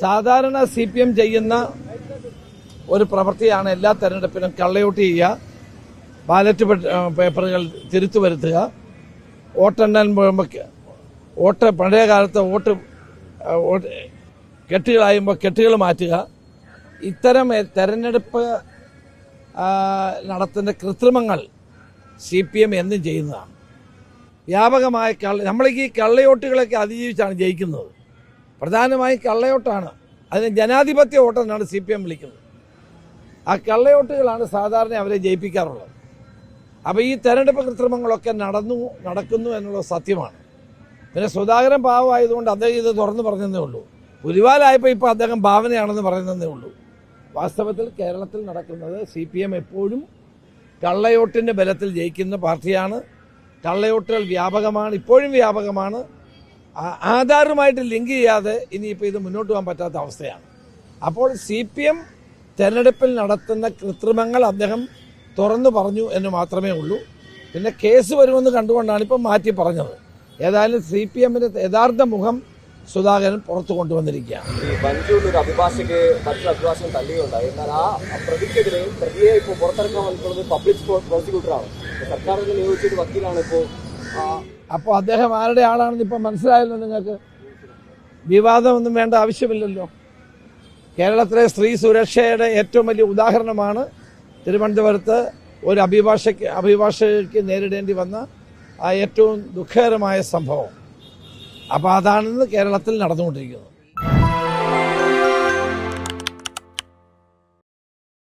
സാധാരണ C P M ചെയ്യുന്ന ഒരു പ്രവൃത്തിയാണ് എല്ലാ തെരഞ്ഞെടുപ്പിലും കള്ളയോട്ട് ചെയ്യുക ബാലറ്റ് പേപ്പറുകൾ തിരുത്തു വരുത്തുക. പോകുമ്പോൾ വോട്ട് പഴയ കാലത്ത് വോട്ട് കെട്ടുകളായുമ്പോൾ കെട്ടുകൾ മാറ്റുക. ഇത്തരം തെരഞ്ഞെടുപ്പ് നടത്തുന്ന കൃത്രിമങ്ങൾ സി പി എം എന്നും ചെയ്യുന്നതാണ്. വ്യാപകമായ കള്ള നമ്മൾ ഈ കള്ളയോട്ടുകളൊക്കെ അതിജീവിച്ചാണ് ജയിക്കുന്നത്. പ്രധാനമായും കള്ളയോട്ടാണ്. അതിന് ജനാധിപത്യ വോട്ടെന്നാണ് സി പി എം വിളിക്കുന്നത്. ആ കള്ളയോട്ടുകളാണ് സാധാരണ അവരെ ജയിപ്പിക്കാറുള്ളത്. അപ്പോൾ ഈ തെരഞ്ഞെടുപ്പ് കൃത്രിമങ്ങളൊക്കെ നടന്നു നടക്കുന്നു എന്നുള്ളത് സത്യമാണ്. പിന്നെ സുധാകരൻ പാവമായതുകൊണ്ട് അദ്ദേഹം ഇത് തുറന്നു പറഞ്ഞതേ ഉള്ളൂ. ഉരുവാലായപ്പോൾ ഇപ്പോൾ അദ്ദേഹം ഭാവനയാണെന്ന് പറയുന്നതേ ഉള്ളൂ. വാസ്തവത്തിൽ കേരളത്തിൽ നടക്കുന്നത് സി പി എം എപ്പോഴും കള്ളയോട്ടിന്റെ ബലത്തിൽ ജയിക്കുന്ന പാർട്ടിയാണ്. കള്ളയോട്ടുകൾ വ്യാപകമാണ് ഇപ്പോഴും വ്യാപകമാണ്. ആധാറുമായിട്ട് ലിങ്ക് ചെയ്യാതെ ഇനിയിപ്പോൾ ഇത് മുന്നോട്ട് പോകാൻ പറ്റാത്ത അവസ്ഥയാണ്. അപ്പോൾ സി പി എം തെരഞ്ഞെടുപ്പിൽ നടത്തുന്ന കൃത്രിമങ്ങൾ അദ്ദേഹം തുറന്നു പറഞ്ഞു എന്ന് മാത്രമേ ഉള്ളൂ. പിന്നെ കേസ് വരുമെന്ന് കണ്ടുകൊണ്ടാണ് ഇപ്പം മാറ്റി പറഞ്ഞത്. ഏതായാലും സി പി എമ്മിന്റെ യഥാർത്ഥ മുഖം സുധാകരൻ പുറത്തു കൊണ്ടുവന്നിരിക്കുകയാണ്. ഒരു എന്നാൽ ആ പ്രതിക്കെതിരെ പ്രതിയെ പബ്ലിക് പ്രോസിക്യൂട്ടറാണ് സർക്കാരിനെ നിയോഗിച്ചൊരു വക്കീലാണ് ഇപ്പോൾ അപ്പോൾ അദ്ദേഹം ആരുടെ ആളാണെന്ന് ഇപ്പം മനസ്സിലായല്ലോ നിങ്ങൾക്ക്? വിവാദമൊന്നും വേണ്ട ആവശ്യമില്ലല്ലോ. കേരളത്തിലെ സ്ത്രീ സുരക്ഷയുടെ ഏറ്റവും വലിയ ഉദാഹരണമാണ് തിരുവനന്തപുരത്ത് ഒരു അഭിഭാഷയ്ക്ക് അഭിഭാഷകയ്ക്ക് നേരിടേണ്ടി വന്ന ആ ഏറ്റവും ദുഃഖകരമായ സംഭവം. അപ്പോൾ അതാണെന്ന് കേരളത്തിൽ നടന്നുകൊണ്ടിരിക്കുന്നത്